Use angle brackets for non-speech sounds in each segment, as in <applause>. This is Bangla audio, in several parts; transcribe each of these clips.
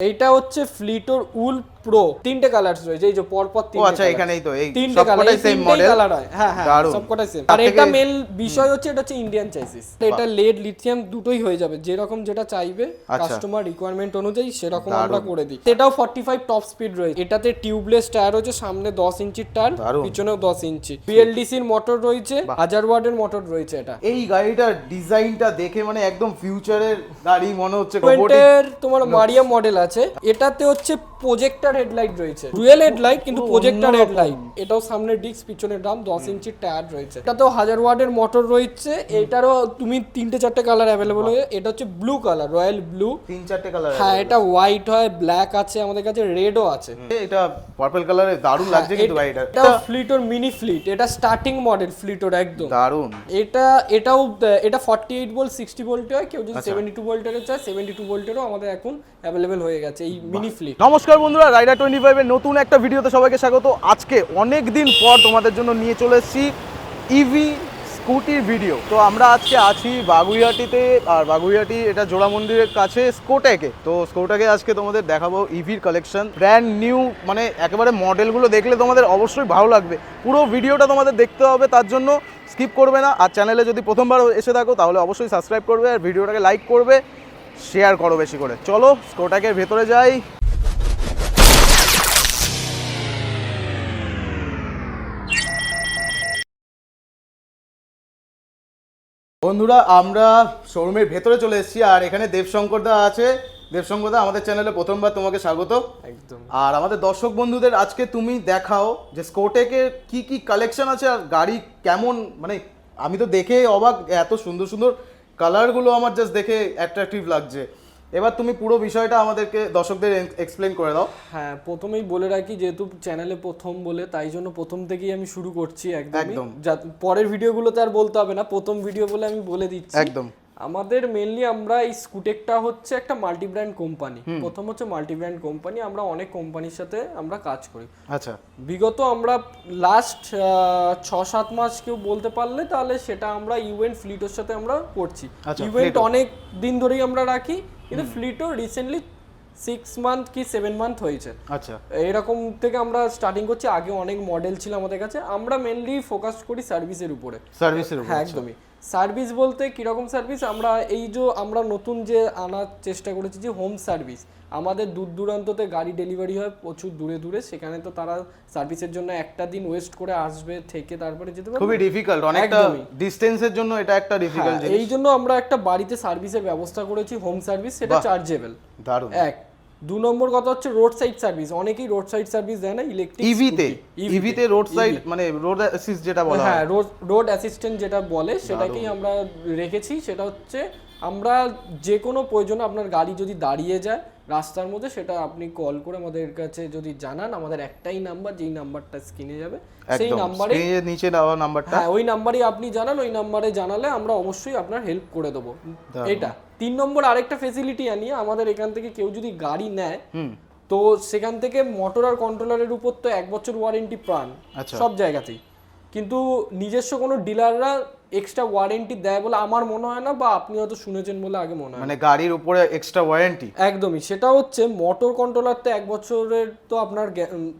এইটা হচ্ছে ফ্লিটোর উল প্রো তিনটে কালার রয়েছে এই যে পরপর তিনটে আচ্ছা এখানেই তো এই তিনটে কালার সেম মডেল কালার হয়। হ্যাঁ হ্যাঁ। সবকটাই সেম আর এটা মেল বিষয় হচ্ছে এটা হচ্ছে ইন্ডিয়ান চাইসিস এটা লেড লিথিয়াম দুটোই হয়ে যাবে যেরকম যেটা চাইবে আচ্ছা। কাস্টমার রিকোয়ারমেন্ট অনুযায়ী সেরকম আমরা করে দিই এটাও 45 টপ স্পিড রয়েছে। এটাতে টিউবলেস টায়ার রয়েছে সামনে 10 ইঞ্চির টায়ার পিছনেও 10 ইঞ্চি। বিএলডিসির মোটর রয়েছে হাজার ওয়াটের মোটর রয়েছে এটা। এই গাড়িটার ডিজাইনটা দেখে মানে একদম ফিউচারের গাড়ি মনে হচ্ছে। তোমার মারিয়া মডেল আছে। এটাতে হচ্ছে প্রজেক্টর হেডলাইট রয়েছে। ডুয়েল হেডলাইট কিন্তু প্রজেক্টর হেডলাইট এটাও সামনে ডিস্ক পিছনে ড্রাম দশ ইঞ্চির টায়ার রয়েছে। এটাতেও হাজার ওয়াটের মোটর রয়েছে। এটারও তুমি তিনটে চারটে কালার অ্যাভেলেবল হয়ে এটা হচ্ছে ব্লু কালার রয়্যাল ব্লু তিন চারটে কালার হ্যাঁ এটা হোয়াইট হয় ব্ল্যাক আছে আমাদের কাছে রেডও আছে। এটা পার্পল কালারে দারুণ লাগছে কিন্তু গাড়িটা এটা। ফ্লিটোর মিনি ফ্লিট এটা স্টার্টিং মডেল ফ্লিটোর একদম। দারুণ। এটা এটাও এটা ফর্টি এইট ভোল্ট সিক্সটি ভোল্টে হয় কেউ। যদি সেভেন্টি টু ভোল্টেরও চায় সেভেন্টি টু ভোল্টেরও আমাদের এখন অ্যাভেলেবেল হয়ে গেছে এই মিনি ফ্লিট নমস্কার বন্ধুরা রাইডার টোয়েন্টি ফাইভের নতুন একটা ভিডিওতে সবাইকে স্বাগত। আজকে অনেক দিন পর তোমাদের জন্য নিয়ে চলে এসেছি ইভি স্কুটির ভিডিও তো আমরা আজকে আছি বাগুইহাটিতে, আর বাগুইহাটি এটা জোড়া মন্দিরের কাছে স্কোটেকে তো স্কোটাকে আজকে তোমাদের দেখাবো ইভির কালেকশন ব্র্যান্ড নিউ মানে একেবারে মডেলগুলো দেখলে তোমাদের অবশ্যই ভালো লাগবে। পুরো ভিডিওটা তোমাদের দেখতে হবে, তার জন্য স্কিপ করবে না। আর চ্যানেলে যদি প্রথমবার এসে থাকো, তাহলে অবশ্যই সাবস্ক্রাইব করবে আর ভিডিওটাকে লাইক করবে শেয়ার করো বেশি করে। চলো স্কোটাকের ভেতরে যাই। বন্ধুরা আমরা শোরুমের ভেতরে চলে এসেছি আর এখানে দেবশঙ্করদা আছে। দেবশঙ্করদা আমাদের চ্যানেলে প্রথমবার তোমাকে স্বাগত। একদম। আর আমাদের দর্শক বন্ধুদের আজকে তুমি দেখাও যে স্কোটেকের কি কি কালেকশন আছে আর গাড়ি কেমন মানে আমি তো দেখে অবাক এত সুন্দর সুন্দর কালারগুলো আমার জাস্ট দেখে অ্যাট্রাকটিভ লাগছে। এবার তুমি পুরো বিষয়টা আমাদেরকে দর্শকদের এক্সপ্লেন করে দাও। হ্যাঁ প্রথমেই বলে রাখি যেহেতু চ্যানেলে প্রথম বলে তাই জন্য প্রথম থেকেই আমি শুরু করছি একদম। পরের ভিডিওগুলোতে আর বলতে হবে না প্রথম ভিডিও বলে আমি বলে দিচ্ছি। একদম। আমাদের মেনলি আমরা এই স্কুটেকটা হচ্ছে একটা মাল্টি ব্র্যান্ড কোম্পানি প্রথম হচ্ছে মাল্টি ব্র্যান্ড কোম্পানি আমরা অনেক কোম্পানির সাথে আমরা কাজ করি। আচ্ছা। বিগত আমরা লাস্ট ছ সাত মাস কেউ বলতে পারলে তাহলে সেটা আমরা ইউএন ফ্লিটোর সাথে আমরা করছি। আচ্ছা, ইভেন্ট অনেক দিন ধরেই আমরা রাখি। কিন্তু ফ্লিটো রিসেন্টলি সিক্স মান্থ কি সেভেন মান্থ হয়েছে। আচ্ছা। এরকম থেকে আমরা স্টার্টিং করছি আগে অনেক মডেল ছিল আমাদের কাছে আমরা মেনলি ফোকাস করি সার্ভিসের উপরে। সার্ভিসের উপর হ্যাঁ একদমই। সার্ভিস বলতে কীরকম সার্ভিস? আমরা এই যে আমরা নতুন যে আনার চেষ্টা করেছি যে হোম সার্ভিস আমাদের দূর দূরান্ততে গাড়ি ডেলিভারি হয় প্রচুর দূরে দূরে সেখানে তো তারা সার্ভিসের জন্য একটা দিন ওয়েস্ট করে আসবে থেকে তারপরে যেতে পারবে। খুবই ডিফিকাল্ট অনেকটা। ডিস্টেন্সের জন্য এটা একটা ডিফিকাল্ট হ্যাঁ, এই জন্য আমরা একটা বাড়িতে সার্ভিসের ব্যবস্থা করেছি হোম সার্ভিস সেটা চার্জেবল দারুণ। এক। দু নম্বর কথা হচ্ছে রোড সাইড সার্ভিস অনেকেই রোড সাইড সার্ভিস দেয় না ইলেকট্রিক ইভিতে ইভিতে রোড সাইড মানে রোড অ্যাসিস্ট যেটা বলা হয়। হ্যাঁ রোড রোড অ্যাসিস্ট্যান্ট যেটা বলে সেটাকেই আমরা রেখেছি। সেটা হচ্ছে আমরা যে কোনো প্রয়োজনে আপনার গাড়ি যদি দাঁড়িয়ে যায় রাস্তার মধ্যে সেটা আপনি কল করে আমাদের কাছে যদি জানান আমাদের একটাই নাম্বার যেই নাম্বারটা স্ক্রিনে যাবে সেই নাম্বারে নিচে দেওয়া নাম্বারটা হ্যাঁ ওই নাম্বারই আপনি জানান ওই নাম্বারে জানালে আমরা অবশ্যই আপনার হেল্প করে দেবো। এটা। তিন নম্বর আরেকটা ফেসিলিটি আনি আমাদের এখান থেকে কেউ যদি গাড়ি নেয় হুম। তো সেখান থেকে মোটর আর কন্ট্রোলারের উপর তো এক বছর ওয়ারেন্টি প্রাণ আচ্ছা। সব জায়গাতেই। কিন্তু নিজস্ব কোনো ডিলাররা এক্সট্রা ওয়ারেন্টি দেয় বলে আমার মনে হয় না বা আপনি হয়তো শুনেছেন বলে আগে মনে হয়। মানে গাড়ির উপরে এক্সট্রা ওয়ারেন্টি একদমই সেটা হচ্ছে মোটর কন্ট্রোলার তো এক বছরের তো আপনার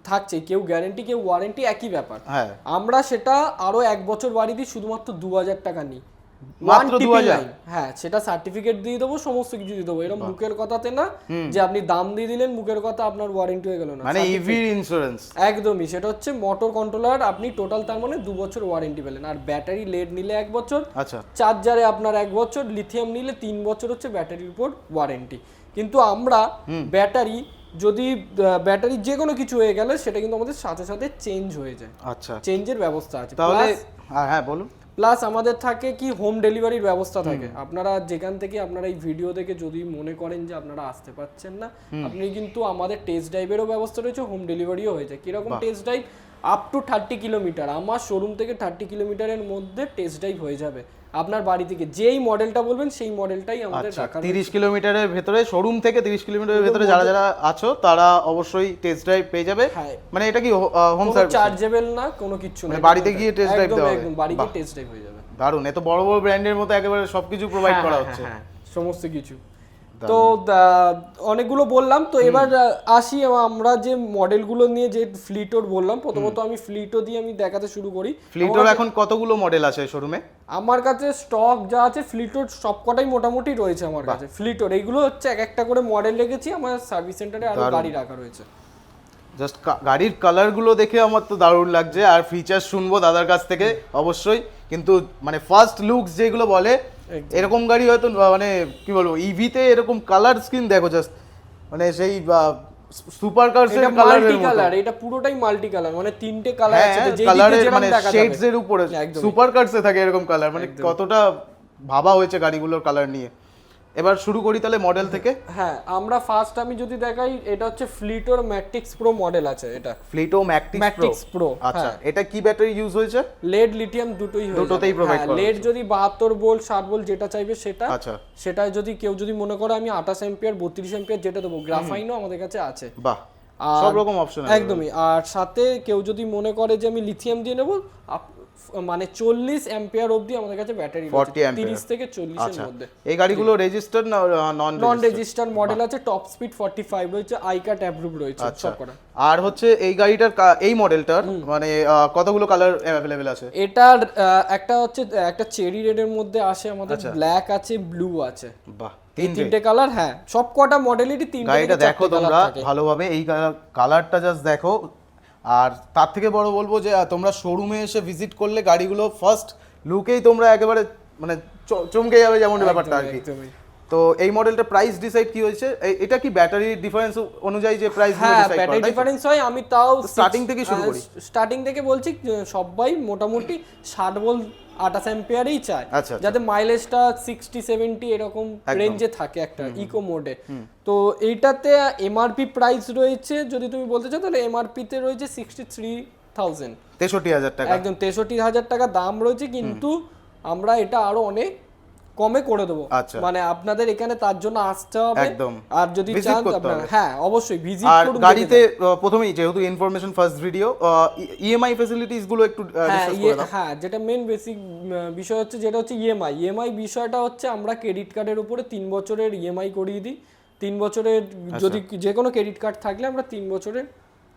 থাকছে কেউ গ্যারেন্টি কেউ ওয়ারেন্টি একই ব্যাপার। হ্যাঁ। আমরা সেটা আরও এক বছর বাড়ি দিই শুধুমাত্র দু হাজার টাকা নিই। মাত্র 2000? হ্যাঁ সেটা সার্টিফিকেট দিয়ে দেবো সমস্ত কিছু দিয়ে দেবো। এরকম মুখের কথাতে না যে আপনি দাম দিয়ে দিলেন মুখের কথা আপনার ওয়ারেন্টি হয়ে গেল না। মানে ইভির ইন্স্যুরেন্স একদমই সেটা হচ্ছে মোটর কন্ট্রোলার আপনি টোটাল তার মানে দু বছর ওয়ারেন্টি পেলেন। আর ব্যাটারি লেড নিলে এক বছর আচ্ছা। চার্জারে আপনার এক বছর লিথিয়াম নিলে তিন বছর হচ্ছে ব্যাটারির উপর ওয়ারেন্টি কিন্তু আমরা ব্যাটারি যদি ব্যাটারি যে কোনো কিছু হয়ে গেলে সেটা কিন্তু আমাদের সাথে সাথে চেঞ্জ হয়ে যায়। আচ্ছা। চেঞ্জের ব্যবস্থা আছে। তাহলে হ্যাঁ বলুন। প্লাস আমাদের থাকে কি হোম ডেলিভারির ব্যবস্থা থাকে। আপনারা যেখান থেকে আপনারা এই ভিডিও দেখে যদি মনে করেন যে আপনারা আসতে পারছেন না আপনি কিন্তু আমাদের টেস্ট ড্রাইভেরও ব্যবস্থা রয়েছে হোম ডেলিভারিও হয়ে যায়। কীরকম test drive up to thirty kilometre আমার শোরুম থেকে থার্টি কিলোমিটারের মধ্যে টেস্ট ড্রাইভ হয়ে যাবে। আপনার বাড়ি থেকে যেই মডেলটা বলবেন সেই মডেলটাই আমাদের আচ্ছা রাখা তিরিশ কিলোমিটারের ভেতরে শোরুম থেকে তিরিশ কিলোমিটারের ভেতরে যারা যারা আছো তারা অবশ্যই টেস্ট ড্রাইভ পেয়ে যাবে। হ্যাঁ। মানে এটা কি হোম সার্ভিস চার্জেবল না কোনো কিছু না মানে বাড়িতে গিয়ে টেস্ট ড্রাইভ দেওয়া হবে? একদম বাড়ি গিয়ে টেস্ট ড্রাইভ হয়ে যাবে। দারুণ। এত বড় বড় ব্র্যান্ডের মতো একেবারে সবকিছু প্রোভাইড হ্যাঁ, করা হ্যাঁ, হচ্ছে। সমস্ত কিছু। তো অনেকগুলো বললাম। তো এবার আসি আমরা যে মডেলগুলো নিয়ে যে ফ্লিটোর বললাম প্রথমত আমি ফ্লিটো দিয়ে আমি দেখাতে শুরু করি। ফ্লিটোর এখন কতগুলো মডেল আছে শোরুমে? আমার কাছে স্টক যা আছে ফ্লিটোর সবকটাই মোটামুটি রয়েছে আমার কাছে। ফ্লিটোর এইগুলো হচ্ছে এক একটা করে মডেল রেখেছি আমার সার্ভিস সেন্টারে আরও গাড়ি রাখা রয়েছে। জাস্ট গাড়ির কালারগুলো দেখে আমার তো দারুণ লাগছে আর ফিচার শুনব দাদার কাছ থেকে অবশ্যই। কিন্তু মানে ফার্স্ট লুকস যেগুলো বলে এরকম গাড়ি হয়তো মানে কি বলব ইভিতে এরকম কালার স্ক্রিন দেখো জাস্ট মানে সেই সুপার কার এটা কালার মাল্টি কালার এটা পুরোটাই মাল্টি কালার মানে তিনটে কালার আছে যে কালারে কালারের মানে শেডস এর উপরে। সুপার কার্সে থাকে এরকম কালার মানে কতটা ভাবা হয়েছে গাড়িগুলোর কালার নিয়ে। এবার শুরু করি তাহলে মডেল থেকে। হ্যাঁ আমরা ফার্স্ট আমি যদি দেখাই এটা হচ্ছে ফ্লিটোর ম্যাট্রিক্স প্রো মডেল আছে এটা। ফ্লিটো Matrix Pro, আচ্ছা হ্যাঁ। এটা কি ব্যাটারি ইউজ হয়েছে? লেড লিথিয়াম দুটোই হয়ে দুটোতেই provide করা লেড যদি বাহাত্তর ভোল্ট ষাট ভোল্ট যেটা চাইবে সেটা। আচ্ছা। সেটা যদি কেউ যদি মনে করে আমি আঠাশ এম্পিয়ার বত্রিশ এম্পিয়ার যেটা দেবো গ্রাফাইনও আমাদের কাছে আছে। বাহ সব রকম অপশন আছে একদমই আর সাথে কেউ যদি মনে করে যে আমি লিথিয়াম দিয়ে নেব মানে চল্লিশ অ্যাম্পিয়ার অবধি আমাদের কাছে ব্যাটারি 40 ampere। তিরিশ থেকে চল্লিশের আচ্ছা। মধ্যে। এই গাড়িগুলো রেজিস্টার্ড না নন নন রেজিস্টার মডেল আছে টপ স্পিড ফর্টি ফাইভ রয়েছে আইকাট অ্যাপ্রুভ রয়েছে আচ্ছা। সব কটা। আর হচ্ছে এই গাড়িটার এই মডেলটার মানে কতগুলো কালার অ্যাভেলেবেল আছে? এটার একটা হচ্ছে একটা চেরি রেডের মধ্যে আসে আমাদের আচ্ছা। ব্ল্যাক আছে ব্লু আছে। বাহ তিনটে। কালার হ্যাঁ সব কটা মডেলেরই তিনটে গাড়িটা দেখো তোমরা। ভালোভাবে এই কালারটা জাস্ট দেখো আর তার থেকে বড় বলব যে তোমরা শোরুমে এসে ভিজিট করলে গাড়িগুলো ফার্স্ট লুকেই তোমরা একেবারে মানে চমকে যাবে যেমন ব্যাপারটা আর কি। তো এই মডেলটা প্রাইস ডিসাইড কি হয়েছে এটা কি ব্যাটারি ডিফারেন্স অনুযায়ী যে প্রাইস হ্যাঁ ব্যাটারি ডিফারেন্স হয় আমি তাও স্টার্টিং থেকে শুরু করি। স্টার্টিং থেকে বলছি সবাই মোটামুটি ষাট ভোল্ট আঠাশ অ্যাম্পিয়ারই চায়। আচ্ছা, আচ্ছা। যাতে মাইলেজটা সিক্সটি সেভেন্টি এরকম রেঞ্জে থাকে একটা ইকো মোডে তো এইটাতে এমআরপি প্রাইস রয়েছে যদি তুমি বলতে চাও তাহলে এমআরপিতে রয়েছে সিক্সটি থ্রি থাউজেন্ড তেষট্টি হাজার টাকা। একদম তেষট্টি হাজার টাকা দাম রয়েছে কিন্তু আমরা এটা আরও অনেক কমে করে দেবো আচ্ছা। মানে আপনাদের এখানে তার জন্য আসতে হবে একদম। আর যদি চান। হ্যাঁ অবশ্যই ভিজিট আর গাড়িতে প্রথমেই যেহেতু ইনফরমেশন ফার্স্ট ভিডিও ইএমআই ফেসিলিটিসগুলো একটু হ্যাঁ ডিসকাস ইয়ে হ্যাঁ যেটা মেন বেসিক বিষয় হচ্ছে যেটা হচ্ছে ইএমআই ইএমআই বিষয়টা হচ্ছে আমরা ক্রেডিট কার্ডের উপরে তিন বছরের ইএমআই করিয়ে দিই তিন বছরের আচ্ছা। যদি যে কোনো ক্রেডিট কার্ড থাকলে আমরা তিন বছরের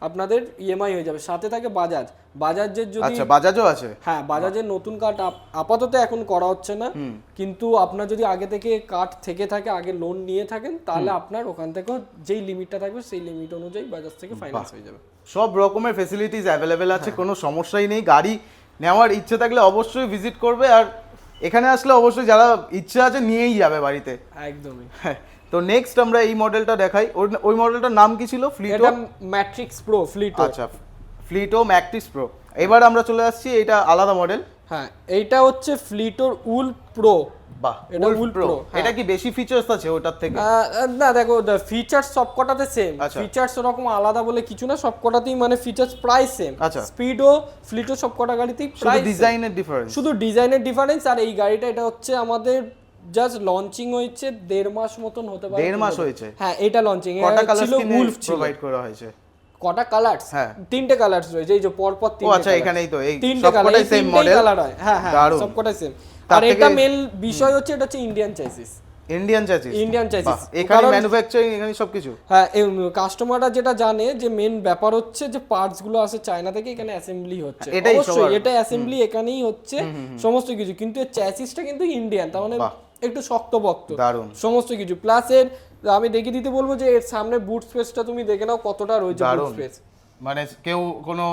আপনাদের ইএমআই হয়ে যাবে। সাথে থাকে বাজাজ। বাজাজের যদি আচ্ছা বাজাজও আছে? হ্যাঁ বাজাজের নতুন কার্ড আপাতত এখন করা হচ্ছে না। কিন্তু আপনার যদি আগে থেকে কার্ড থেকে থাকে আগে লোন নিয়ে থাকেন তাহলে আপনার ওখান থেকেও যেই লিমিটটা থাকবে সেই লিমিট অনুযায়ী বাজাজ থেকে ফাইন্যান্স হয়ে যাবে। সব রকমের ফেসিলিটিস অ্যাভেলেবেল আছে কোনো সমস্যাই নেই। গাড়ি নেওয়ার ইচ্ছে থাকলে অবশ্যই ভিজিট করবে। আর এখানে আসলে অবশ্যই যারা ইচ্ছে আছে নিয়েই যাবে বাড়িতে। একদমই। হ্যাঁ, তো নেক্সট আমরা এই মডেলটা দেখাই। ওই মডেলটার নাম কি ছিল? ফ্লিটো ম্যাট্রিক্স প্রো ফ্লিট আচ্ছা ফ্লিটো ম্যাট্রিক্স প্রো এবার আমরা চলে আসছি এটা আলাদা মডেল হ্যাঁ এইটা হচ্ছে ফ্লিটোর উল প্রো বাহ এটা Pro। Pro, হ্যাঁ। এটা কি বেশি ফিচার্স আছে ওটার থেকে? না দেখো ফিচার্স সবকটাতে সেম আচ্ছা। ফিচার্স ওরকম আলাদা বলে কিছু না সবকটাতেই মানে ফিচার্স প্রায় সেম আচ্ছা। স্পিডও ফ্লিটও সবকটা গাড়িতেই শুধু প্রায় ডিজাইনের ডিফারেন্স শুধু ডিজাইনের ডিফারেন্স আর এই গাড়িটা এটা হচ্ছে আমাদের জাস্ট লঞ্চিং হয়েছে দেড় মাস মতন হতে পারে দেড় মাস হয়েছে? হ্যাঁ এটা লঞ্চিং কটা কালার ছিল উলফ প্রোভাইড করা হয়েছে? কটা কালার্স হ্যাঁ। তিনটে কালার্স রয়েছে এই যে পর পর তিনটে আচ্ছা এখানেই তো এই তিনটে কালার সেম মডেল কালার হয়। হ্যাঁ হ্যাঁ। সবকটাই সেম আর এটা মেন বিষয় হচ্ছে এটা হচ্ছে Indian chassis Indian chassis Indian chassis। এখানে ম্যানুফ্যাকচারিং এখানে সবকিছু? হ্যাঁ কাস্টমাররা যেটা জানে যে মেন ব্যাপার হচ্ছে যে পার্টসগুলো আসে চায়না থেকে এখানে অ্যাসেম্বলি হচ্ছে। অবশ্যই এটা অ্যাসেম্বলি এখানেই হচ্ছে সমস্ত কিছু। কিন্তু এর চ্যাসিসটা কিন্তু ইন্ডিয়ান তার মানে। একটু শক্তপোক্ত দারুণ। সমস্ত কিছু। প্লাস এর আমি দেখিয়ে দিতে বলব যে এর সামনে বুট স্পেসটা তুমি দেখে নাও কতটা রয়েছে বুট স্পেস মানে কেউ কোনো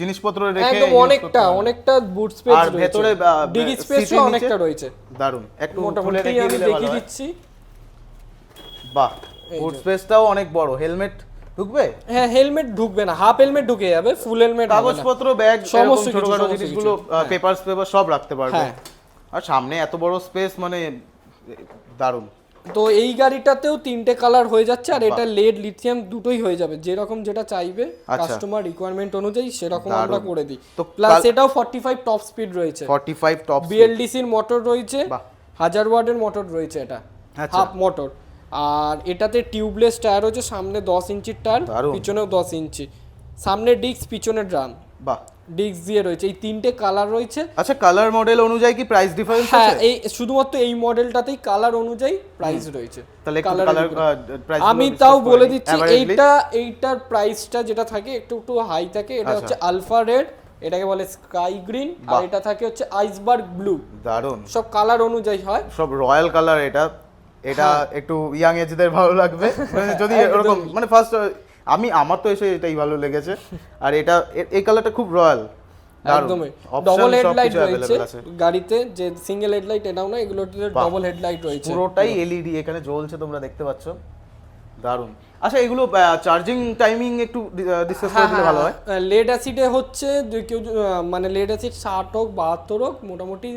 জিনিসপত্র রেখে একদম অনেকটা। অনেকটা বুট স্পেস আর ভেতরে, ডিগি স্পেসও অনেকটা রয়েছে। দারুণ। একটু মোটামুটি আমি দেখিয়ে দিচ্ছি। বাহ বুট স্পেসটাও অনেক বড়। হেলমেট ঢুকবে? হ্যাঁ হেলমেট ঢুকবে না। হাফ হেলমেট ঢুকে যাবে ফুল হেলমেট কাগজপত্র ব্যাগ সমস্ত ছোটখাটো জিনিসগুলো কিছু, হ্যাঁ। পেপারস পেপার সব রাখতে পারবে। হ্যাঁ। আর সামনে এত বড় স্পেস মানে দারুণ। তো এই গাড়িটাতেও তিনটে কালার হয়ে যাচ্ছে আর এটা লেড লিথিয়াম দুটোই হয়ে যাবে যেরকম যেটা চাইবে আচ্ছা। কাস্টমার রিকোয়ারমেন্ট অনুযায়ী সেরকম আমরা করে দিই। তো প্লাস এটাও 45 টপ স্পিড রয়েছে। 45 টপ বিএলডিসির মোটর রয়েছে বাহ। হাজার ওয়াটের মোটর রয়েছে এটা। আচ্ছা। হাফ মোটর আর এটাতে টিউবলেস টায়ার হচ্ছে সামনে দশ ইঞ্চির টায়ার। পিছনেও দশ ইঞ্চি। সামনে ডিস্ক পিছনে ড্রাম বাহ। ডিস্ক দিয়ে রয়েছে। এই তিনটে কালার রয়েছে। আচ্ছা কালার মডেল অনুযায়ী কি প্রাইস ডিফারেন্স হ্যাঁ আছে? এই শুধুমাত্র এই মডেলটাতেই কালার অনুযায়ী প্রাইস রয়েছে। তাহলে কালার প্রাইস আমি তাও বলে দিচ্ছি এইটা এইটার প্রাইসটা যেটা থাকে একটু একটু হাই থাকে এটা আচ্ছা। হচ্ছে আলফা রেড এটাকে বলে স্কাই গ্রিন আর এটা থাকে হচ্ছে আইসবার্গ ব্লু দারুণ সব কালার অনুযায়ী হয়। সব রয়্যাল কালার এটা। এটা হ্যাঁ। একটু ইয়াং এজদের ভালো লাগবে। মানে <laughs> যদি এরকম মানে ফার্স্ট আমি আমার তো এসে এটাই ভালো লেগেছে। আর এটা এই কালারটা খুব রয়্যাল একদমই। ডবল হেডলাইট রয়েছে গাড়িতে যে সিঙ্গেল হেডলাইট এটাও না এগুলোতে ডবল হেডলাইট রয়েছে। পুরোটাই এলইডি এখানে জ্বলছে তোমরা দেখতে পাচ্ছ। দারুণ আচ্ছা এগুলো চার্জিং টাইমিং একটু ডিসকাস করে দিলে ভালো হয়। লেড অ্যাসিডে হচ্ছে যে কেউ মানে লেড অ্যাসিড ষাট হোক বাহাত্তর হোক মোটামুটি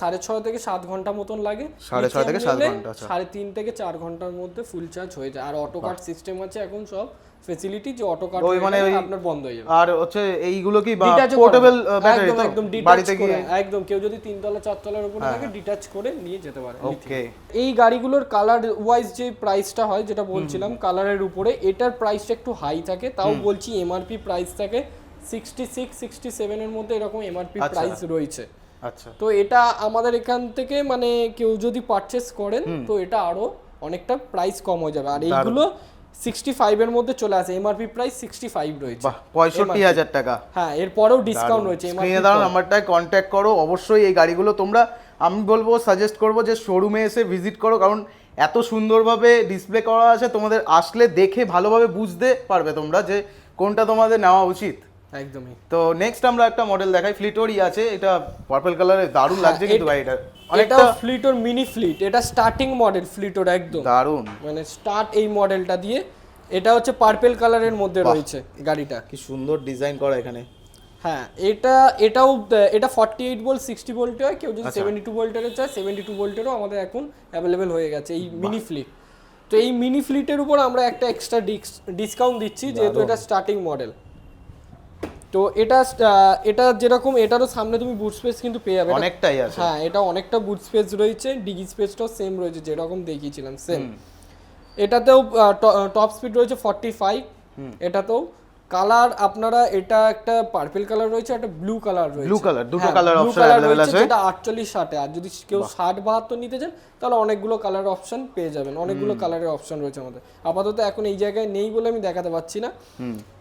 সাড়ে ছয় থেকে সাত ঘণ্টা মতন লাগে। সাড়ে ছয় থেকে সাত ঘণ্টা, আচ্ছা। সাড়ে তিন থেকে চার ঘণ্টার মধ্যে ফুল চার্জ হয়ে যায়। আর অটো কাট সিস্টেম আছে এখন সব ফেসিলিটি যে অটো কাট ওই মানে আপনার বন্ধ হয়ে যাবে। আর হচ্ছে এইগুলো কি পোর্টেবল ব্যাটারি তো? একদম বাড়িতে গিয়ে? হ্যাঁ, একদম। কেউ যদি তিনতলা চারতলার উপরে থাকে ডিটাচ করে নিয়ে যেতে পারে। ওকে এই গাড়িগুলোর কালার ওয়াইজ যে প্রাইসটা হয় যেটা বলছিলাম কালারের উপরে এটার প্রাইসটা একটু হাই থাকে। তাও বলছি এমআরপি প্রাইস থাকে সিক্সটি সিক্স সিক্সটি সেভেনের মধ্যে এরকম এমআরপি আচ্ছা। প্রাইস রয়েছে। আচ্ছা। তো এটা আমাদের এখান থেকে মানে কেউ যদি পারচেস করেন তো এটা আরও অনেকটা প্রাইস কম হয়ে যাবে। আর এইগুলো সিক্সটি ফাইভের মধ্যে চলে আসে। এমআরপি প্রাইস সিক্সটি ফাইভ রয়েছে। পঁয়ষট্টি হাজার টাকা। হ্যাঁ এরপরেও ডিসকাউন্ট রয়েছে। স্ক্রিনে দাঁড়ান নাম্বারটায় কন্ট্যাক্ট করো। অবশ্যই এই গাড়িগুলো তোমরা আমি বলব সাজেস্ট করব যে শোরুমে এসে ভিজিট করো। কারণ এত সুন্দরভাবে ডিসপ্লে করা আছে তোমাদের আসলে দেখে ভালোভাবে বুঝতে পারবে তোমরা যে কোনটা তোমাদের নেওয়া উচিত। একদমই। তো নেক্সট আমরা একটা মডেল দেখাই ফ্লিটোরই আছে এটা পার্পল কালারের দারুণ লাগছে হ্যাঁ, কিন্তু এটা- অনেকটা ফ্লিটোর মিনি ফ্লিট এটা স্টার্টিং মডেল ফ্লিটোর একদম। দারুণ। মানে স্টার্ট এই মডেলটা দিয়ে এটা হচ্ছে পার্পেল কালারের মধ্যে রয়েছে গাড়িটা। কি সুন্দর ডিজাইন করা এখানে। হ্যাঁ এটা এটাও এটা ফর্টি এইট ভোল্ট সিক্সটি ভোল্টে হয় কেউ। যদি সেভেন্টি টু ভোল্টের চায় সেভেন্টি টু ভোল্টেরও আমাদের এখন অ্যাভেলেবেল হয়ে গেছে এই মিনি ফ্লিট তো এই মিনি ফ্লিটের উপর আমরা একটা এক্সট্রা ডিসকাউন্ট দিচ্ছি যেহেতু এটা স্টার্টিং মডেল তো এটা এটা যেরকম এটারও সামনে তুমি বুট স্পেস কিন্তু পেয়ে যাবে। অনেকটাই আছে। হ্যাঁ এটা অনেকটা বুট স্পেস রয়েছে ডিগি স্পেসটাও সেম রয়েছে যেরকম দেখিয়েছিলাম সেম এটাতেও টপ স্পিড রয়েছে ফর্টি ফাইভ এটাতেও কালার আপনারা এটা একটা পার্পল কালার রয়েছে একটা ব্লু কালার রয়েছে। Blue colour, দুটো colour available রয়েছে, আছে। যেটা আটচল্লিশ ষাটে আর যদি কেউ ষাট বাহাত্তর নিতে চান তাহলে অনেকগুলো কালার অপশন পেয়ে যাবেন। অনেকগুলো কালারের অপশন রয়েছে আমাদের। আপাতত এখন এই জায়গায় নেই বলে আমি দেখাতে পাচ্ছি না। এট-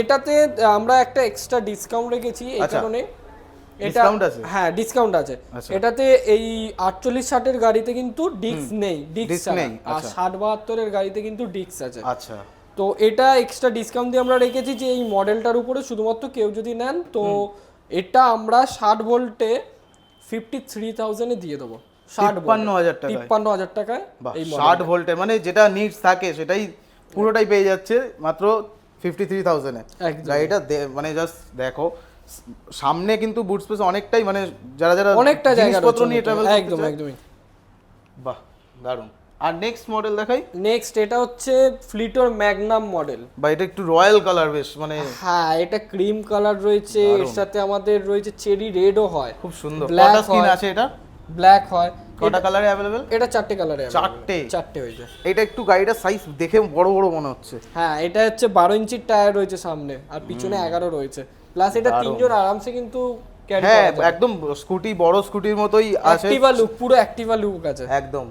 এটাতে আমরা একটা এক্সট্রা ডিসকাউন্ট রেখেছি এই আচ্ছা। কারণে। এটা হ্যাঁ ডিসকাউন্ট আছে। আচ্ছা। এটাতে এই আটচল্লিশ ষাটের গাড়িতে কিন্তু ডিস্ক নেই ডিস্ক নেই, আর আচ্ছা। ষাট বাহাত্তরের গাড়িতে কিন্তু ডিস্ক আছে। আচ্ছা। তো এটা এক্সট্রা ডিসকাউন্ট দিয়ে আমরা রেখেছি যে এই মডেলটার উপরে শুধুমাত্র কেউ যদি নেন তো এটা আমরা ষাট ভোল্টে ফিফটি থ্রি থাউজেন্ডে দিয়ে দেবো। তিপ্পান্ন হাজার টাকায়। তিপ্পান্ন হাজার টাকায় ষাট ভোল্টের মানে যেটা নিডস থাকে সেটাই পুরোটাই পেয়ে যাচ্ছে মাত্র ফিফটি থ্রি থাউজেন্ডে গাড়িটা মানে জাস্ট দেখো সামনে কিন্তু বুট স্পেস অনেকটাই মানে যারা যারা অনেকটা জিনিসপত্র নিয়ে ট্রাভেল একদম একদমই। বাহ দারুণ। আর নেক্সট মডেল দেখাই? নেক্সট এটা হচ্ছে ফ্লিটোর ম্যাগনাম মডেল বা এটা একটু রয়্যাল কালার বেশ মানে হ্যাঁ এটা ক্রিম কালার রয়েছে এর সাথে আমাদের রয়েছে চেরি রেডও হয়। খুব সুন্দর। কটা স্কিন আছে এটা? ব্ল্যাক হয়। কটা কালারে অ্যাভেলেবেল এটা চারটে কালারে চারটে? চারটে হয়েছে এটা একটু গাড়িটার সাইজ দেখে বড় বড় মনে হচ্ছে। হ্যাঁ এটা হচ্ছে বারো ইঞ্চির টায়ার রয়েছে সামনে আর পিছনে এগারো রয়েছে। প্লাস এটা তিনজন আরামসে কিন্তু ক্যারি হ্যাঁ একদম স্কুটি বড় স্কুটির মতোই আছে। অ্যাক্টিভা লুক পুরো অ্যাক্টিভা লুক আছে। একদম।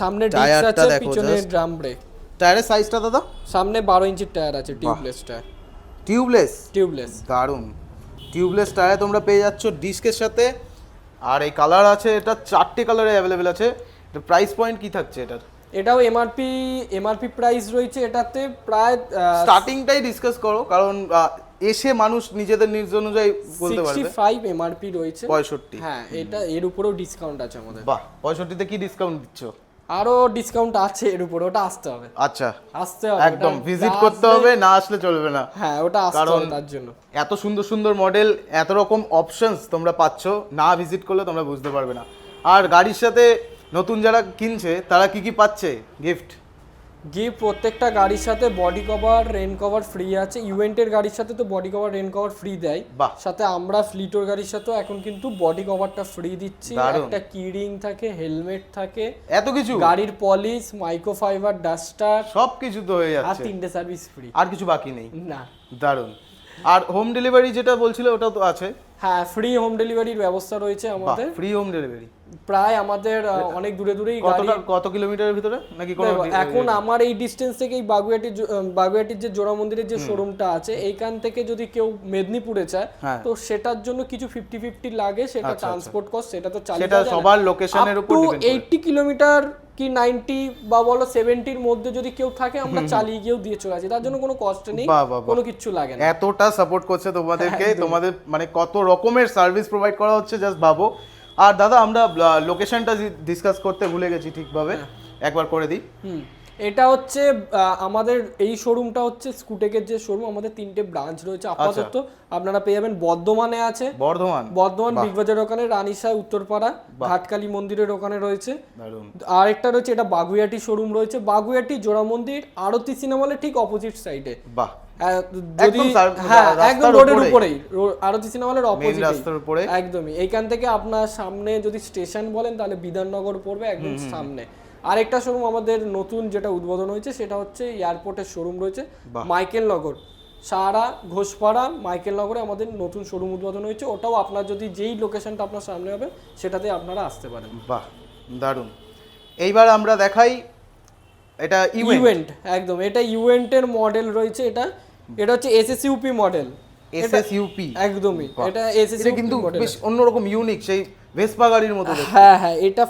সামনে ডিস্ক আছে পিছনে ড্রাম ব্রেক টায়ারের সাইজটা দাদা? সামনে বারো ইঞ্চির টায়ার আছে টিউবলেস টায়ার টিউবলেস টিউবলেস দারুণ টিউবলেস টায়ার তোমরা পেয়ে যাচ্ছ ডিস্কের সাথে। আর এই কালার আছে এটা চারটে কালারে অ্যাভেলেবেল আছে। প্রাইস পয়েন্ট কি থাকছে এটার? এটাও এমআরপি এমআরপি প্রাইস রয়েছে এটাতে প্রায় স্টার্টিংটাই ডিসকাস করো কারণ এসে মানুষ নিজেদের নিজ অনুযায়ী বলতে পারবে। ফাইভ এমআরপি রয়েছে। পঁয়ষট্টি। হ্যাঁ এটা এর উপরেও ডিসকাউন্ট আছে আমাদের। বাহ পঁয়ষট্টিতে কি ডিসকাউন্ট দিচ্ছ? আরও ডিসকাউন্ট আছে এর উপরে ওটা আসতে হবে। আচ্ছা। আসতে হবে একদম ভিজিট করতে হবে না আসলে চলবে না। হ্যাঁ ওটা আসতে হবে তার জন্য। এত সুন্দর সুন্দর মডেল এত রকম অপশনস তোমরা পাচ্ছ না ভিজিট করলে তোমরা বুঝতে পারবে না। আর গাড়ির সাথে নতুন যারা কিনছে তারা কি কি পাচ্ছে? গিফট গিফট প্রত্যেকটা গাড়ির সাথে body cover rain cover free আছে। ইভেন্টের গাড়ির সাথে তো body cover rain cover free দেয়। বাহ। সাথে আমরা ফ্লিটোর গাড়ির সাথেও এখন কিন্তু বডি কভারটা ফ্রি দিচ্ছি। একটা কিরিং থাকে হেলমেট থাকে এত কিছু? গাড়ির পলিশ মাইক্রোফাইবার ডাস্টার সব কিছু তো হয়ে যাচ্ছে। আর তিনটে সার্ভিস ফ্রি আর কিছু বাকি নেই? না। দারুণ। আর হোম ডেলিভারি যেটা বলছিল ওটা তো আছে। হ্যাঁ ফ্রি হোম ডেলিভারির ব্যবস্থা রয়েছে আমাদের। ফ্রি হোম ডেলিভারি প্রায় আমাদের অনেক দূরে দূরেই গাড়ি। কতটা কত কিলোমিটারের ভিতরে? নাকি কোনো এখন আমার এই ডিস্টেন্স থেকে এই বাগুয়াটির জ- বাগুয়াটির যে জোড়া মন্দিরের যে শোরুমটা আছে এইখান থেকে যদি কেউ মেদিনীপুরে চায় হ্যাঁ। তো সেটার জন্য কিছু ফিফটি ফিফটি লাগে সেটা ট্রান্সপোর্ট কস্ট সেটা তো চালিয়ে সেটা সবার লোকেশনের উপর ডিপেন্ড করে। এইটটি কিলোমিটার কি নাইনটি বা বলো সেভেন্টির মধ্যে যদি কেউ থাকে আমরা চালিয়ে গিয়েও দিয়ে চলে আসি। তার জন্য কোনো কষ্ট নেই। কোনো কিচ্ছু লাগে না। এতটা সাপোর্ট করছে তোমাদেরকে। তোমাদের মানে কত রকমের সার্ভিস প্রোভাইড করা হচ্ছে জাস্ট ভাবো। আর দাদা আমরা লোকেশনটা ডিসকাস করতে ভুলে গেছি ঠিকভাবে। হ্যাঁ। একবার করে দিই। হুম এটা হচ্ছে আমাদের এই শোরুমটা হচ্ছে স্কুটেকের যে শোরুম আমাদের তিনটে ব্রাঞ্চ রয়েছে। আচ্ছা। আপাতত আপনারা পেয়ে যাবেন বর্ধমানে আছে। বর্ধমান। বর্ধমান বিগ বাজার ওখানে রানীসায় উত্তরপাড়া ঘাটকালী মন্দিরের ওখানে রয়েছে। আর একটা রয়েছে এটা বাগুইয়াটি শোরুম রয়েছে। বাগুইয়াটি জোড়া মন্দির আরতি সিনেমা হলের ঠিক অপোজিট সাইডে বাহ। যদি হ্যাঁ একদম রোডের উপরেই। আরতি সিনেমা হলের অপোজিট রাস্তার উপরে একদমই। এইখান থেকে আপনার সামনে যদি স্টেশন বলেন তাহলে বিধাননগর পড়বে একদম সামনে। আরেকটা শোরুম আমাদের নতুন যেটা উদ্বোধন হয়েছে সেটা হচ্ছে এয়ারপোর্টের শোরুম রয়েছে মাইকেল নগর। সারা ঘোষপাড়া মাইকেল নগরে আমাদের নতুন শোরুম উদ্বোধন হয়েছে। ওটাও আপনার যদি যেই লোকেশনটা আপনার সামনে হবে সেটাতে আপনারা আসতে পারেন। বাহ দারুণ। এইবার আমরা দেখাই এটা ইভেন্ট একদম। এটা ইভেন্টের মডেল রয়েছে এটা। এটা হচ্ছে এসএসইউপি মডেল এসএসইউপি একদমই এটা এসএসইউপি কিন্তু বেশ অন্যরকম ইউনিক সেই ভেসপা গাড়ির মতো। হ্যাঁ হ্যাঁ এটা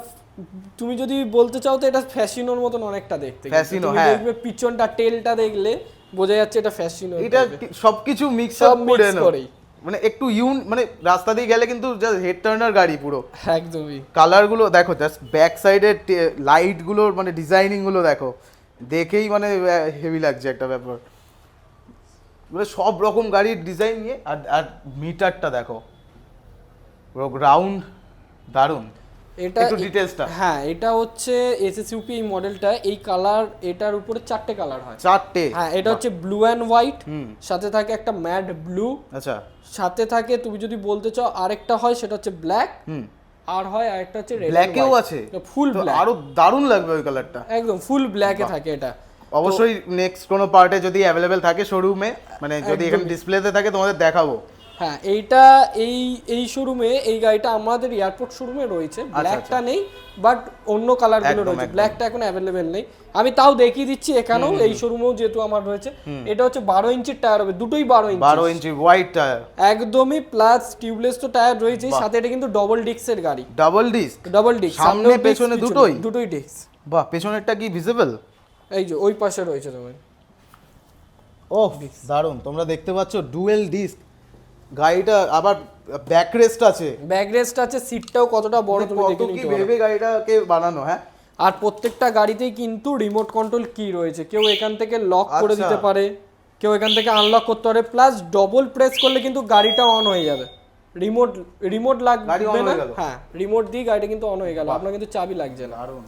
তুমি যদি বলতে চাও তো এটা ফ্যাশিনোর মতন অনেকটা দেখতে তুমি হ্যাঁ। দেখবে পিছনটা টেলটা দেখলে বোঝা যাচ্ছে এটা ফ্যাশিনো এটা সবকিছু মিক্স আপ করে। মানে একটু ইউন মানে রাস্তা দিয়ে গেলে কিন্তু জাস্ট হেড টার্নার গাড়ি পুরো। একদমই। কালারগুলো দেখো জাস্ট ব্যাক সাইডের লাইটগুলোর মানে ডিজাইনিংগুলো দেখো। দেখেই মানে হেভি লাগছে একটা ব্যাপার। মানে সব রকম গাড়ির ডিজাইন নিয়ে আর আর মিটারটা দেখো। রাউন্ড দারুণ। এটা একটু ডিটেলসটা হ্যাঁ এটা হচ্ছে এসএসইউপি এই মডেলটা এই কালার এটার উপরে চারটে কালার হয়। চারটে? হ্যাঁ এটা হচ্ছে ব্লু অ্যান্ড হোয়াইট হুম। সাথে থাকে একটা ম্যাড ব্লু আচ্ছা। সাথে থাকে তুমি যদি বলতে চাও আরেকটা হয় সেটা হচ্ছে ব্ল্যাক হুম। আর হয় আরেকটা হচ্ছে রেড ব্ল্যাকেও আছে? ফুল ব্ল্যাক আরও দারুণ লাগবে ওই কালারটা একদম ফুল ব্ল্যাকে থাকে এটা। অবশ্যই নেক্সট কোনো পার্টে যদি অ্যাভেলেবেল থাকে শোরুমে মানে যদি এখানে ডিসপ্লেতে থাকে তোমাদের দেখাবো। হ্যাঁ এইটা এই এই শোরুমে এই গাড়িটা আমাদের এয়ারপোর্ট শোরুমে রয়েছে। ব্ল্যাকটা নেই বাট অন্য কালারগুলো আচ্ছা, রয়েছে। ব্ল্যাকটা এখন অ্যাভেলেবেল নেই। আমি তাও দেখিয়ে দিচ্ছি এখানেও এই শোরুমেও যেহেতু আমার রয়েছে। এটা হচ্ছে বারো ইঞ্চির টায়ার হবে দুটোই বারো ইঞ্চি। বারো ইঞ্চি হোয়াইট টায়ার একদমই প্লাস টিউবলেস তো টায়ার রয়েছে। সাথে এটা কিন্তু ডবল ডিস্কের গাড়ি। ডাবল ডিস্ক ডাবল ডিস্ক সামনে, পেছনে দুটোই? দুটোই ডিস্ক বাহ পেছনেরটা কি ভিজিবল এই যে ওই পাশে রয়েছে তোমার। ও দারুণ। তোমরা দেখতে পাচ্ছ ডুয়েল ডিস্ক। গাড়িটা আবার ব্যাক রেস্ট আছে। ব্যাক রেস্ট আছে সিটটাও কতটা বড় তুমি কত দেখে কি নিতে পারো। ভেবে গাড়িটাকে বানানো হ্যাঁ? আর প্রত্যেকটা গাড়িতেই কিন্তু রিমোট কন্ট্রোল কি রয়েছে। কেউ এখান থেকে লক করে আচ্ছা। দিতে পারে কেউ এখান থেকে আনলক করতে পারে প্লাস ডবল প্রেস করলে কিন্তু গাড়িটা অন হয়ে যাবে। রিমোট রিমোট লাগবে না? হ্যাঁ রিমোট দিয়ে গাড়িটা কিন্তু অন হয়ে গেল। আপনার কিন্তু চাবি লাগছে না। দারুণ।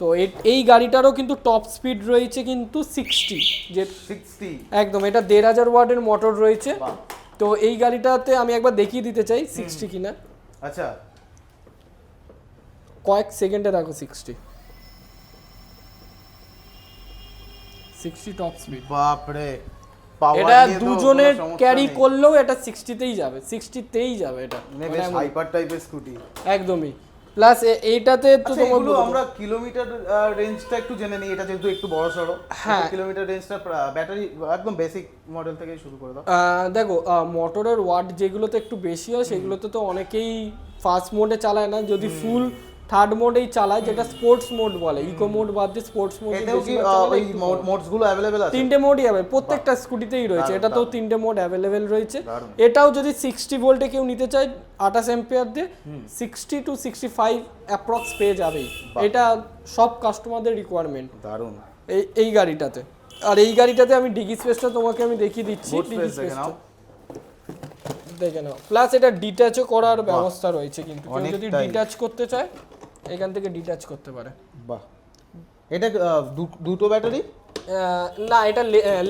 তো এই গাড়িটারও কিন্তু টপ স্পিড রয়েছে কিন্তু সিক্সটি যে সিক্সটি একদম এটা দেড় হাজার ওয়ার্ডের মোটর রয়েছে। তো এই গাড়িটাতে আমি একবার দেখিয়ে দিতে চাই সিক্সটি কিনা। আচ্ছা। কয়েক সেকেন্ডে রাখো সিক্সটি সিক্সটি টপ স্পিড বাপরে এটা দুজনের ক্যারি করলেও এটা সিক্সটিতেই যাবে সিক্সটিতেই যাবে এটা। হাইপার টাইপের স্কুটি একদমই। প্লাস এইটাতে তো আচ্ছা তোমার আমরা কিলোমিটার রেঞ্জটা একটু জেনে নিই এটা যেহেতু একটু বড় সড়ো হ্যাঁ। কিলোমিটার রেঞ্জটা ব্যাটারি একদম বেসিক মডেল থেকেই শুরু করে দাও। দেখো মোটরের ওয়াট যেগুলোতে একটু বেশি হয় সেগুলোতে তো অনেকেই ফাস্ট মোডে চালায় না যদি ফুল থার্ড মোডেই চালায় যেটা স্পোর্টস মোড বলে ইকো মোড বাদ দিয়ে স্পোর্টস মোড এতেও কি ওই মোডসগুলো অ্যাভেলেবেল আছে? তিনটে মোডই হবে প্রত্যেকটা স্কুটিতেই রয়েছে দারুণ, এটাতেও তিনটে মোড অ্যাভেলেবেল রয়েছে। এটাও যদি সিক্সটি ভোল্টে কেউ নিতে চায় আঠাশ এম্পিয়ার দিয়ে sixty two sixty five approx পেয়ে যাবেই। এটা সব কাস্টমারদের রিকোয়ারমেন্ট দারুণ। এই এই গাড়িটাতে। আর এই গাড়িটাতে আমি ডিগি স্পেসটা তোমাকে আমি দেখিয়ে দিচ্ছি ডিগি space দেখে নাও। প্লাস এটা ডিট্যাচও করার ব্যবস্থা রয়েছে কিন্তু যদি। ডিট্যাচ করতে চায় এখান থেকে ডিটাচ করতে পারে। বাহ। এটা দুটো ব্যাটারি? না এটা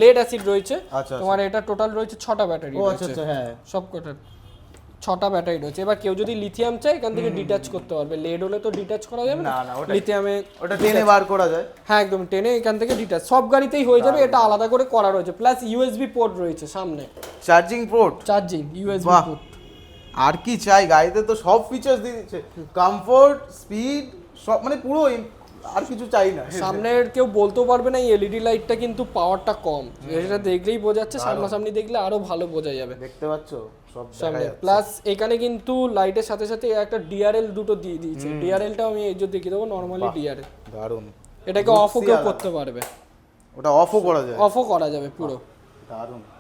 লেড অ্যাসিড রয়েছে। আচ্ছা, তোমার এটা টোটাল রয়েছে ছটা ব্যাটারি ও আচ্ছা রয়েছে। আচ্ছা হ্যাঁ। সব কটা ছটা ব্যাটারি রয়েছে। এবার কেউ যদি লিথিয়াম চায় এখান থেকে ডিটাচ করতে পারবে। লেড হলে তো ডিটাচ করা যাবে না, লিথিয়ামে ওটা টেনে বার করা যায়। হ্যাঁ একদম টেনে এখান থেকে ডিটাচ সব গাড়িতেই হয়ে যাবে এটা আলাদা করে করা রয়েছে। প্লাস ইউএসবি পোর্ট রয়েছে সামনে। Charging port charging USB port আর কি চাই? গাড়িতে তো সব ফিচার্স দিয়ে দিচ্ছে। কমফোর্ট স্পিড সব মানে পুরো আর কিছু চাই না। সামনের কেউ বলতেও পারবে না এই এলইডি লাইটটা কিন্তু পাওয়ারটা কম। এটা দেখলেই বোঝা যাচ্ছে সামনাসামনি দেখলে আরও ভালো বোঝা যাবে। দেখতে পাচ্ছ? সামনে। প্লাস এখানে কিন্তু লাইটের সাথে সাথে একটা ডিআরএল দুটো দিয়ে দিয়েছে। ডিআরএলটা আমি এই যে দেখিয়ে দেবো নর্মালি ডিআরএল দারুণ। এটাকে অফও কেউ করতে পারবে। ওটা অফও করা যায়। অফও করা যাবে পুরো।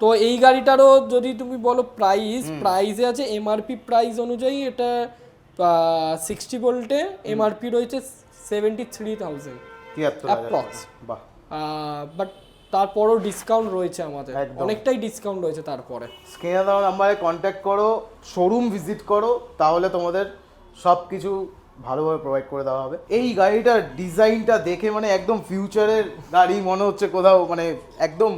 তো এই গাড়িটারও যদি তুমি বলো প্রাইস প্রাইসে আছে এমআরপি প্রাইস অনুযায়ী এটা সিক্সটি ভোল্টে এমআরপি রয়েছে সেভেন্টি থ্রি থাউজেন্ড বাট তারপরও ডিসকাউন্ট রয়েছে আমাদের। অনেকটাই ডিসকাউন্ট রয়েছে তারপরে। স্ক্রিনে দেওয়া নাম্বারে কন্ট্যাক্ট করো শোরুম ভিজিট করো তাহলে তোমাদের সব কিছু ভালোভাবে প্রোভাইড করে দেওয়া হবে। এই গাড়িটার ডিজাইনটা দেখে মানে একদম ফিউচারের গাড়ি মনে হচ্ছে কোথাও মানে একদম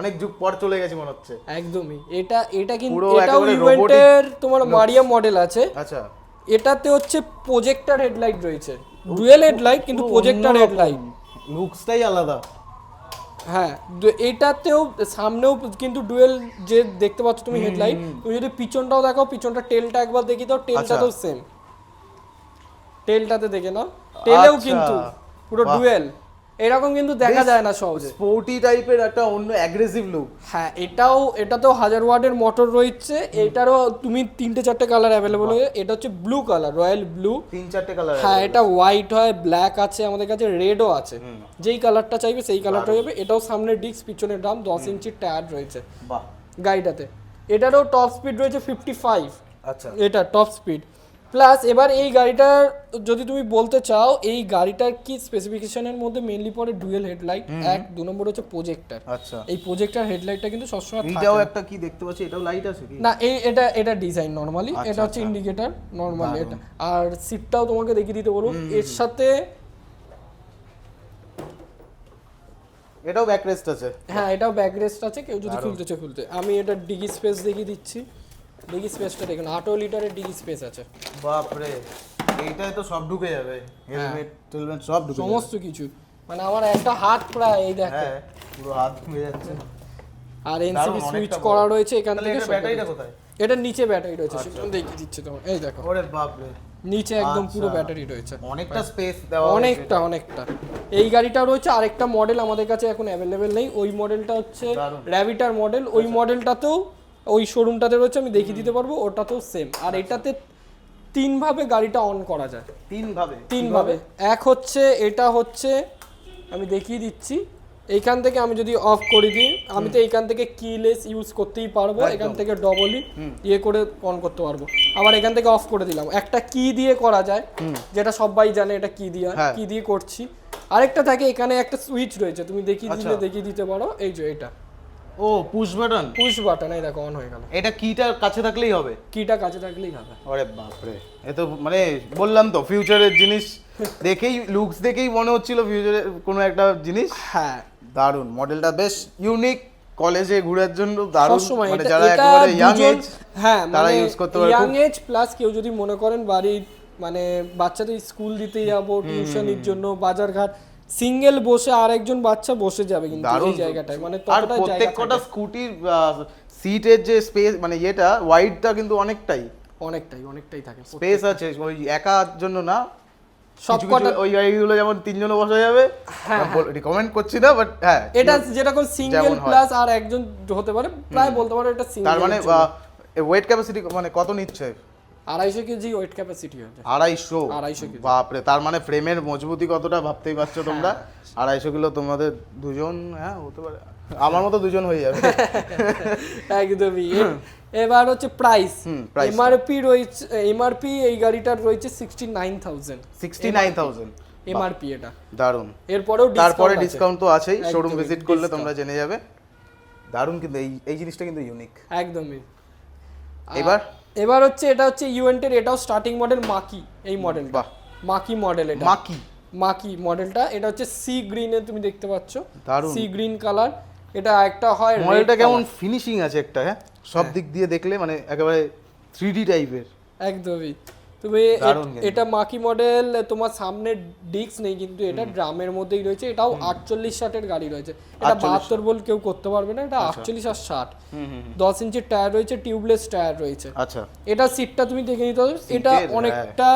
অনেক যুগ পর চলে গেছে মনে হচ্ছে। একদমই। এটা এটা কিন্তু এটাও ইভেন্টের তোমার মারিয়া মডেল আছে। আচ্ছা। এটাতে হচ্ছে প্রজেক্টর হেডলাইট রয়েছে। ডুয়েল হেডলাইট কিন্তু প্রজেক্টর হেডলাইট লুকসটাই আলাদা। হ্যাঁ এটাতেও সামনেও কিন্তু ডুয়েল যে দেখতে পাচ্ছ তুমি হেডলাইট তুমি যদি পিছনটাও দেখো পিছনটা টেলটা একবার দেখি দাও তো সেম টেলটাতে দেখে নাও। টেলেও আচ্ছা। কিন্তু পুরো ডুয়েল এরকম কিন্তু দেখা যায় না সহজে। স্পোর্টি টাইপের একটা অন্য অ্যাগ্রেসিভ লুক হ্যাঁ এটাও এটাতেও হাজার ওয়াটের মোটর রয়েছে। এটারও তুমি তিনটে চারটে কালার অ্যাভেলেবল হয়ে এটা হচ্ছে ব্লু কালার রয়্যাল ব্লু তিন চারটে কালার হ্যাঁ এটা হোয়াইট হয় ব্ল্যাক আছে আমাদের কাছে রেডও আছে। যেই কালারটা চাইবে সেই কালারটা যাবে। এটাও সামনে ডিস্ক পিছনে ড্রাম দশ ইঞ্চির টায়ার রয়েছে। বাহ। গাড়িটাতে। এটারও টপ স্পিড রয়েছে ফিফটি ফাইভ আচ্ছা। এটা টপ স্পিড প্লাস এবার এই গাড়িটার যদি তুমি বলতে চাও এই গাড়িটার কি স্পেসিফিকেশনের মধ্যে মেনলি পড়ে ডুয়েল হেডলাইট এক দু নম্বর হচ্ছে প্রজেক্টর আচ্ছা। এই প্রজেক্টর হেডলাইটটা কিন্তু সবসময় না। একটা কি দেখতে পাচ্ছি? এটাও লাইট আছে কি? না এই এটা এটা ডিজাইন নর্মালি আচ্ছা, এটা হচ্ছে ইন্ডিকেটর নর্মালি এটা আর সিটটাও তোমাকে দেখিয়ে দিতে বলব। এর সাথে এটাও ব্যাকরেস্ট আছে। হ্যাঁ এটাও ব্যাক রেস্ট আছে কেউ যদি খুলতে চায় খুলতে। আমি এটা ডিগি স্পেস দেখিয়ে দিচ্ছি। ডিগি স্পেসটা দেখুন আঠারো লিটারের ডিগি স্পেস আছে। বাপরে এইটাই তো সব ঢুকে যাবে হেলমেট টেলমেট সব ঢুকে যাবে। সমস্ত কিছু। মানে আমার একটা হাত প্রায় এই দেখো হ্যাঁ পুরো হাত ঢুকে যাচ্ছে। আর এনসিবি সুইচ করা রয়েছে এখান থেকে ব্যাটারিটা কোথায়? এটার নিচে ব্যাটারি রয়েছে সেটা দেখিয়ে দিচ্ছে তোমার। এই দেখো। ওরে বাপরে। নিচে একদম পুরো আচ্ছা। ব্যাটারি রয়েছে। অনেকটা স্পেস দেওয়া অনেকটা অনেকটা। এই গাড়িটা রয়েছে আরেকটা মডেল আমাদের কাছে এখন অ্যাভেলেবেল নেই। ওই মডেলটা হচ্ছে দারুণ। র্যাভিটার মডেল ওই মডেলটাতেও ওই শোরুমটাতে রয়েছে আমি দেখিয়ে দিতে পারব ওটাতেও সেম আর এটাতে তিন ভাবে গাড়িটা অন করা যায়। তিন ভাবে তিন ভাবে এক হচ্ছে এটা হচ্ছে আমি দেখিয়ে দিচ্ছি। এইখান থেকে আমি যদি অফ করে দিই আমি তো এইখান থেকে কিলেস ইউজ করতেই পারব এখান থেকে ডবলই ইয়ে করে অন করতে পারব। আবার এখান থেকে অফ করে দিলাম। একটা কি দিয়ে করা যায় যেটা সবাই জানে এটা কি দিয়ে হ্যাঁ। কি দিয়ে করছি। আরেকটা থাকে এখানে একটা সুইচ রয়েছে তুমি দেখিয়ে দিলে আচ্ছা। দেখিয়ে দিতে পারো। এই যে এটা। ও পুশ বাটন পুশ বাটন এই দেখো অন হয়ে গেল। এটা কিটার কাছে থাকলেই হবে? কিটা কাছে থাকলেই হবে। ওরে বাপরে এ তো মানে বললাম তো ফিউচারের জিনিস দেখেই লুকস দেখেই মনে হচ্ছিল ফিউচারের কোনো একটা জিনিস। হ্যাঁ। দারুণ মডেলটা বেশ ইউনিক কলেজে ঘোরার জন্য দারুণ সবসময় মানে যারা একেবারে ইয়াং এজ হ্যাঁ তারা মানে use করতে পারে। ইয়াং এজ প্লাস কেউ যদি মনে করেন বাড়ির মানে বাচ্চাদের স্কুল দিতে যাব টিউশনির জন্য বাজারঘাট সিঙ্গেল বসে আরেকজন বাচ্চা বসে যাবে কিন্তু এই জায়গাটায় মানে আর ততটা প্রত্যেক জায়গা কটা স্কুটির সিটের যে স্পেস মানে ইয়েটা ওয়াইডটা কিন্তু অনেকটাই। অনেকটাই অনেকটাই থাকে। স্পেস আছে ওই একার জন্য না। ওই গাড়িগুলো যেমন বসা যাবে। হ্যাঁ, রিকমেন্ড করছি না বাট হ্যাঁ এটা যেরকম সিঙ্গেল প্লাস আর একজন হতে পারে প্রায় বলতে পারো এটা সিঙ্গেল তার মানে ওয়েট ক্যাপাসিটি মানে কত নিচ্ছে? আড়াইশো কেজি ওয়েট ক্যাপাসিটি আছে আড়াইশো? আড়াইশো কেজি। বাপরে তার মানে ফ্রেমের মজবুতি কতটা ভাবতেই পারছ তোমরা? হ্যাঁ। আড়াইশো কিলো তোমাদের দুজন হ্যাঁ হতে পারে। আমার মতো দুজন হয়ে যাবে। <laughs> একদমই। এবার হচ্ছে প্রাইস। এমআরপি রয়েছে এমআরপি এই গাড়িটার রয়েছে sixty nine thousand sixty nine thousand MRP এটা। দারুণ এরপরেও তারপরে ডিসকাউন্ট তো আছেই। শোরুম ভিজিট করলে তোমরা জেনে যাবে। দারুণ কিন্তু এই এই জিনিসটা কিন্তু ইউনিক একদমই। এবার? এবার হচ্ছে এটা হচ্ছে ইউএনটের এটাও স্টার্টিং মডেল মাকি এই মডেল বাহ। মাকি মডেল এটা। মাকি? মাকি মডেলটা এটা হচ্ছে সি গ্রিনে তুমি দেখতে পাচ্ছ। সি গ্রিন কালার এটা একটা হয় মডেলটা কেমন ফিনিশিং আছে একটা হ্যাঁ? সব দিক দিয়ে দেখলে মানে একেবারে থ্রি ডি টাইপের একদমই। কিন্তু। এটা মাকি মডেল তোমার সামনে ডিস্ক নেই কিন্তু এটা ড্রামের মধ্যেই রয়েছে এটাও আটচল্লিশ ষাটের গাড়ি রয়েছে। এটা বাহাত্তর বল কেউ করতে পারবে না এটা আটচল্লিশ আর ষাট। দশ ইঞ্চির টায়ার রয়েছে টিউবলেস টায়ার রয়েছে। আচ্ছা। এটা সিটটা তুমি দেখে নিতে হবে এটা অনেকটা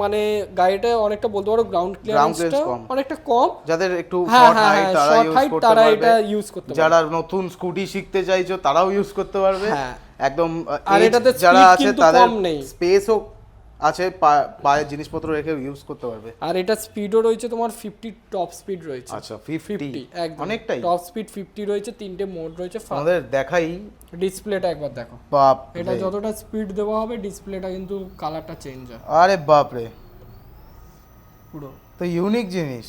মানে গাড়িটা অনেকটা বলতে পারো গ্রাউন্ড ক্লিয়ারেন্সটা অনেকটা কম। যাদের একটু হ্যাঁ শর্ট হ্যাঁ হাইট হ্যাঁ তারা পারবে। এটা ইউজ করতে পারবে। যারা নতুন স্কুটি শিখতে চাইছো তারাও ইউজ করতে পারবে। হ্যাঁ। একদম আর এটাতে যারা আছে তাদের স্পেসও আছে পায়ে জিনিসপত্র রেখে ইউজ করতে পারবে। আর এটা স্পিডও রয়েছে তোমার ফিফটি টপ স্পিড রয়েছে। আচ্ছা ফিফটি ফিফটি একদম। অনেকটাই। টপ স্পিড ফিফটি রয়েছে তিনটে মোড রয়েছে আমাদের দেখাই। ডিসপ্লেটা একবার দেখো। বাপ এটা যতটা স্পিড দেওয়া হবে ডিসপ্লেটা কিন্তু কালারটা চেঞ্জ হয় আরে বাপ রে। পুরো। তো ইউনিক জিনিস।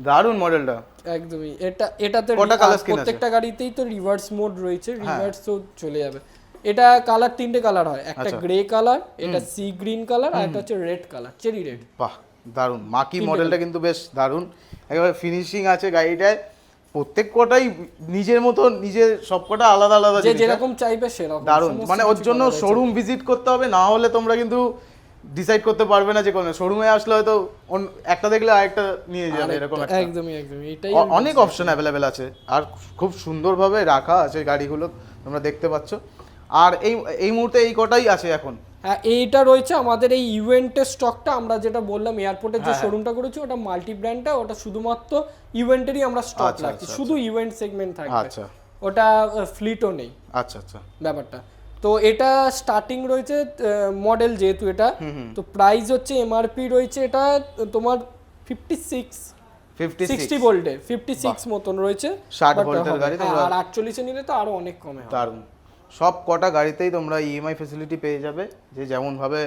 দারুণ মডেলটা একদমই। এটা এটাতে? প্রত্যেকটা গাড়িতেই তো রিভার্স মোড রয়েছে হ্যাঁ। রিভার্সও চলে যাবে। এটা কালার তিনটে কালার হয়। একটা আচ্ছা। গ্রে কালার এটা সি গ্রিন কালার আর একটা হচ্ছে রেড কালার চেরি রেড। বাহ দারুণ। মাকি মডেলটা কিন্তু বেশ দারুণ। একেবারে ফিনিশিং আছে গাড়িটায়। প্রত্যেক কটাই নিজের মতো নিজের সবকটা আলাদা আলাদা যে? যেরকম চাইবে সেরকম। দারুণ। সমস্ত মানে ওর জন্য শোরুম ভিজিট করতে হবে না হলে তোমরা কিন্তু ডিসাইড করতে পারবে না যে কোন। শোরুমে আসলে হয়তো একটা দেখলে আরেকটা নিয়ে যাবে এরকম একদমই একদমই। এটাই অনেক অপশন অ্যাভেলেবেল আছে। আর খুব সুন্দরভাবে রাখা আছে গাড়িগুলো তোমরা দেখতে পাচ্ছ। আর এই এই মুহূর্তে এই কটাই আছে এখন? হ্যাঁ এইটা রয়েছে আমাদের এই ইভেন্টের স্টকটা আমরা যেটা বললাম এয়ারপোর্টের যে হ্যাঁ, শোরুমটা করেছি ওটা মাল্টি ব্র্যান্ডটা ওটা শুধুমাত্র ইভেন্টেরই আমরা স্টক আচ্ছা, রাখছি আচ্ছা, শুধু ইভেন্ট সেগমেন্ট থাকবে। আচ্ছা। ওটা ফ্লিটও নেই। আচ্ছা আচ্ছা। ব্যাপারটা। তো এটা স্টার্টিং রয়েছে মডেল যেহেতু এটা তো প্রাইস হচ্ছে এমআরপি রয়েছে এটা তোমার ফিফটি সিক্স ফিফটি সিক্সটি ভোল্টে ফিফটি সিক্স মতন রয়েছে। 60 ভোল্টের গাড়ি হ্যাঁ, আর আটচল্লিশে নিলে তো আরও অনেক কমে হবে। দারুণ। সব কটা গাড়িতেই তোমরা ইএমআই ফেসিলিটি পেয়ে যাবে যে যেমন ভাবে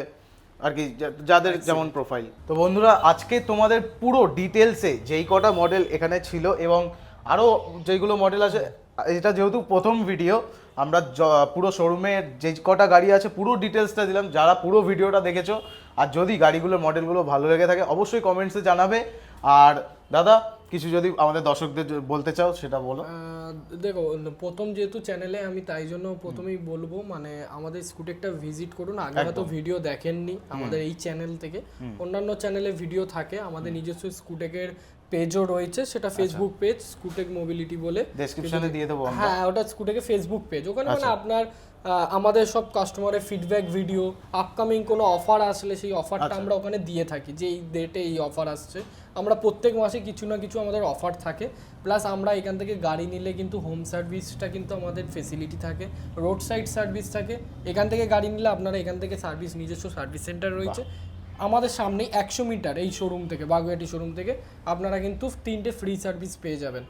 আর কি যাদের যেমন প্রোফাইল তো বন্ধুরা আজকে তোমাদের পুরো ডিটেলসে যেই কটা মডেল এখানে ছিল এবং আরও যেইগুলো মডেল আছে এটা যেহেতু প্রথম ভিডিও আমরা পুরো শোরুমের যে কটা গাড়ি আছে পুরো ডিটেলসটা দিলাম। যারা পুরো ভিডিওটা দেখেছ আর যদি গাড়িগুলোর মডেলগুলো ভালো লেগে থাকে অবশ্যই কমেন্টসে জানাবে। আর দাদা কিছু যদি আমাদের দর্শকদের বলতে চাও সেটা বলো। দেখো প্রথম যেহেতু চ্যানেলে আমি তাই জন্য প্রথমেই বলব মানে আমাদের স্কুটেকটা ভিজিট করুন। আগে হয়তো ভিডিও দেখেননি আমাদের এই চ্যানেল থেকে। অন্যান্য চ্যানেলে ভিডিও থাকে আমাদের নিজস্ব স্কুটেকের পেজও রয়েছে সেটা ফেসবুক পেজ স্কুটেক মোবিলিটি বলে। ডেসক্রিপশনে দিয়ে দেবো হ্যাঁ ওটা স্কুটেকে ফেসবুক পেজ ওখানে মানে আচ্ছা। আপনার আহ, আমাদের সব কাস্টমারের ফিডব্যাক ভিডিও আপকামিং কোনো অফার আসলে সেই অফারটা আচ্ছা। আমরা ওখানে দিয়ে থাকি যে এই ডেটে এই অফার আসছে। আমরা প্রত্যেক মাসে কিছু না কিছু আমাদের অফার থাকে। প্লাস আমরা এখান থেকে গাড়ি নিলে কিন্তু হোম সার্ভিসটা কিন্তু আমাদের ফেসিলিটি থাকে রোড সাইড সার্ভিস থাকে। এখান থেকে গাড়ি নিলে আপনারা এখান থেকে সার্ভিস নিজস্ব সার্ভিস সেন্টার রয়েছে। আমাদের সামনেই একশো মিটার এই শোরুম থেকে বাগুয়াটি শোরুম থেকে আপনারা কিন্তু তিনটে ফ্রি সার্ভিস পেয়ে যাবেন।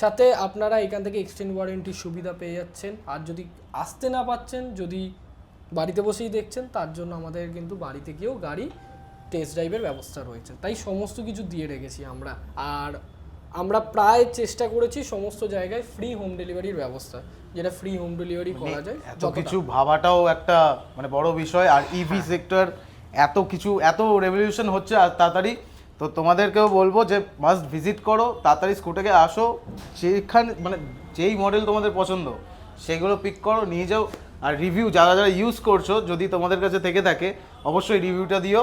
সাথে আপনারা এখান থেকে এক্সটেন্ড ওয়ারেন্টির সুবিধা পেয়ে যাচ্ছেন। আর যদি আসতে না পাচ্ছেন যদি বাড়িতে বসেই দেখছেন তার জন্য আমাদের কিন্তু বাড়িতে গিয়েও গাড়ি টেস্ট ড্রাইভের ব্যবস্থা রয়েছে। তাই সমস্ত কিছু দিয়ে রেখেছি আমরা। আর আমরা প্রায় চেষ্টা করেছি সমস্ত জায়গায় ফ্রি হোম ডেলিভারির ব্যবস্থা যেটা ফ্রি হোম ডেলিভারি করা যায় এত কিছু ভাবাটাও একটা মানে বড় বিষয়। আর ইভি সেক্টর এত কিছু এত রেভলিউশন হচ্ছে আর তাড়াতাড়ি তো তোমাদেরকেও বলব যে মাস্ট ভিজিট করো তাড়াতাড়ি স্কুটাকে আসো সেইখান মানে যেই মডেল তোমাদের পছন্দ সেগুলো পিক করো নিয়ে যাও। আর রিভিউ যারা যারা ইউজ করছ যদি তোমাদের কাছে থেকে থাকে অবশ্যই রিভিউটা দিও।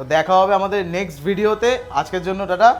তো দেখা হবে আমাদের নেক্সট ভিডিওতে আজকের জন্য টাটা।